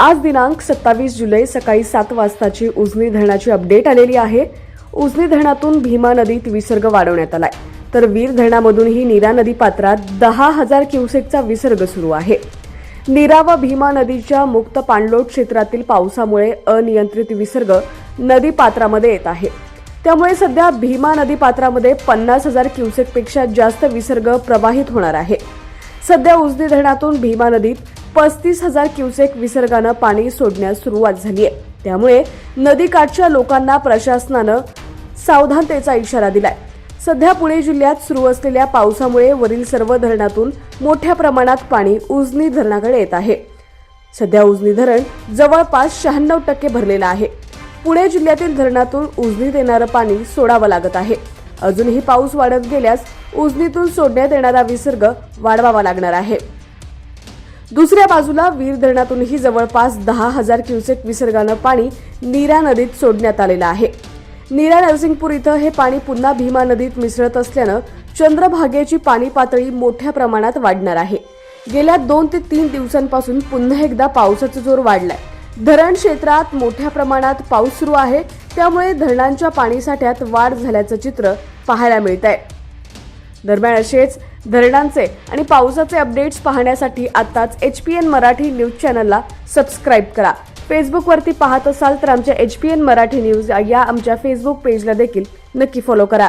आज दिनांक सत्तावीस जुलै सकाळी सात वाजताची उजनी धरणाची अपडेट आलेली आहे. उजनी धरणातून भीमा नदीत विसर्ग वाढवण्यात आलाय. तर वीर धरणामधूनही नीरा नदी पात्रात दहा हजार क्युसेकचा विसर्ग सुरू आहे. नीरा व भीमा नदीच्या मुक्त पाणलोट क्षेत्रातील पावसामुळे अनियंत्रित विसर्ग नदी पात्रामध्ये येत आहे. त्यामुळे सध्या भीमा नदी पात्रामध्ये पन्नास हजार क्युसेकपेक्षा जास्त विसर्ग प्रवाहित होणार आहे. सध्या उजनी धरणातून भीमा नदीत पस्तीस हजार क्युसेक विसर्गानं पाणी सोडण्यास सुरुवात झाली आहे त्यामुळे नदीकाठच्या लोकांना प्रशासनानं सावधानतेचा इशारा दिलाय. सध्या पुणे जिल्ह्यात सुरू असलेल्या पावसामुळे वरील सर्व धरणातून मोठ्या प्रमाणात पाणी उजनी धरणाकडे येत आहे. सध्या उजनी धरण जवळपास शहाण्णव टक्के भरलेलं आहे. पुणे जिल्ह्यातील धरणातून उजनीत येणारं पाणी सोडावं लागत आहे. अजूनही पाऊस वाढत गेल्यास उजनीतून सोडण्यात येणारा विसर्ग वाढवावा लागणार आहे. दुसऱ्या बाजूला वीर धरणातूनही जवळपास दहा हजार क्युसेक विसर्गानं पाणी नीरा नदीत सोडण्यात आलेलं आहे. नीरा नरसिंगपूर इथं हे पाणी पुन्हा भीमा नदीत मिसळत असल्यानं चंद्रभागेची पाणी पातळी मोठ्या प्रमाणात वाढणार आहे. गेल्या दोन ते तीन दिवसांपासून पुन्हा एकदा पावसाचा जोर वाढलाय. धरण क्षेत्रात मोठ्या प्रमाणात पाऊस सुरू आहे त्यामुळे धरणांच्या पाणीसाठ्यात वाढ झाल्याचं चित्र पाहायला मिळत आहे दरम्यान असेच धरणांचे आणि पावसाचे अपडेट्स पाहण्यासाठी आताच H P N Marathi news चॅनलला सबस्क्राईब करा. फेसबुकवरती पाहत असाल तर आमच्या H P N Marathi news या आमच्या फेसबुक पेजला देखील नक्की फॉलो करा.